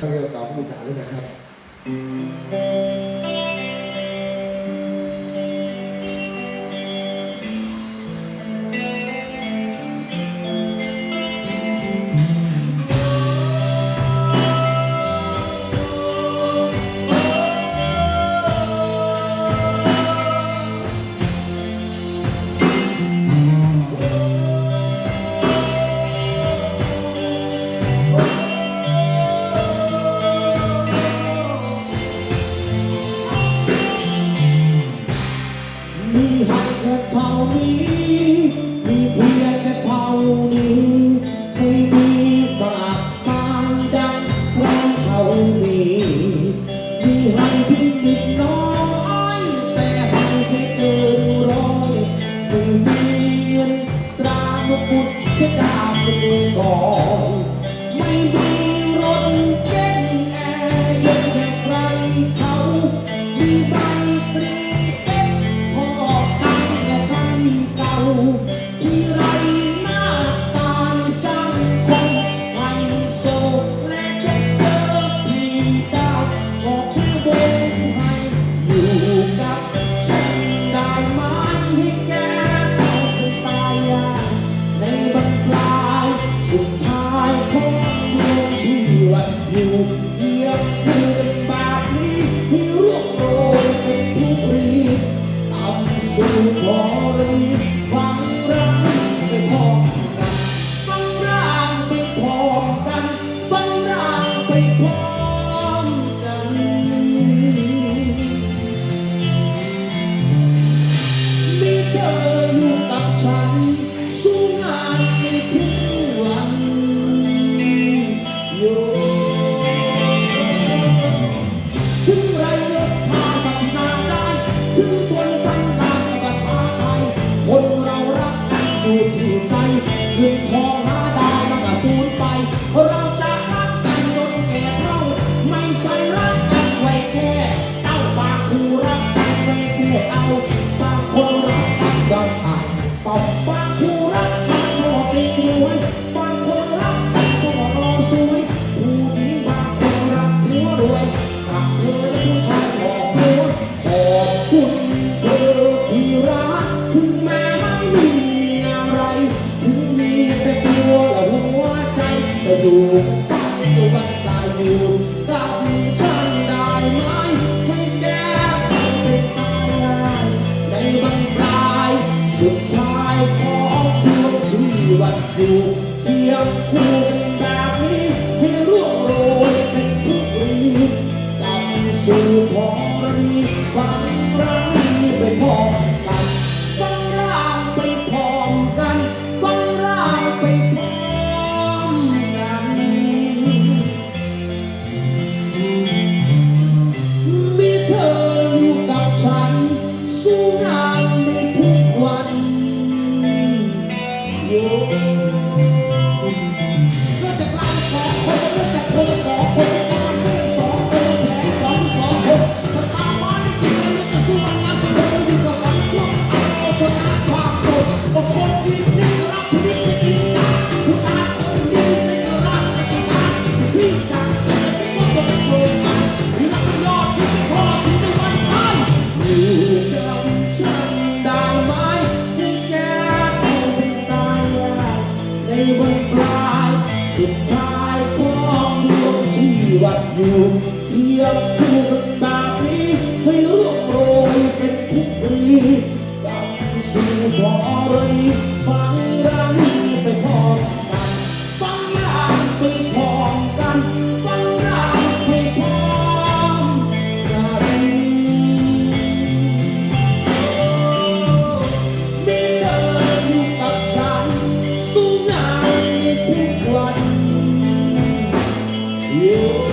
他个要搞复杂的在那 Maybe у полі ถูกใจเงินทองหาได้มันก็สูญไป อยู่ก็วันตายอยู่กับฉันได้ไหมให้แก้เป็นมาได้ในบรรปายสุดท้ายของดวงชีวิตอยู่เพียงคู่กันแบบนี้ให้ร่วงโรยเป็นทุกรีกับสู่ของรีฟังรัง มีเธออยู่กับฉัสู้งานในทุกวันอย่เริ่มจากเาสองคนเริ่จากเธอสอง สุดท้ายของดวงที่วัดอยู่เทียบคู่กับตาพีให้ร่วงโรยเป็นคุกลีดังสู่พอรีฟังดังไปพอ Yeah.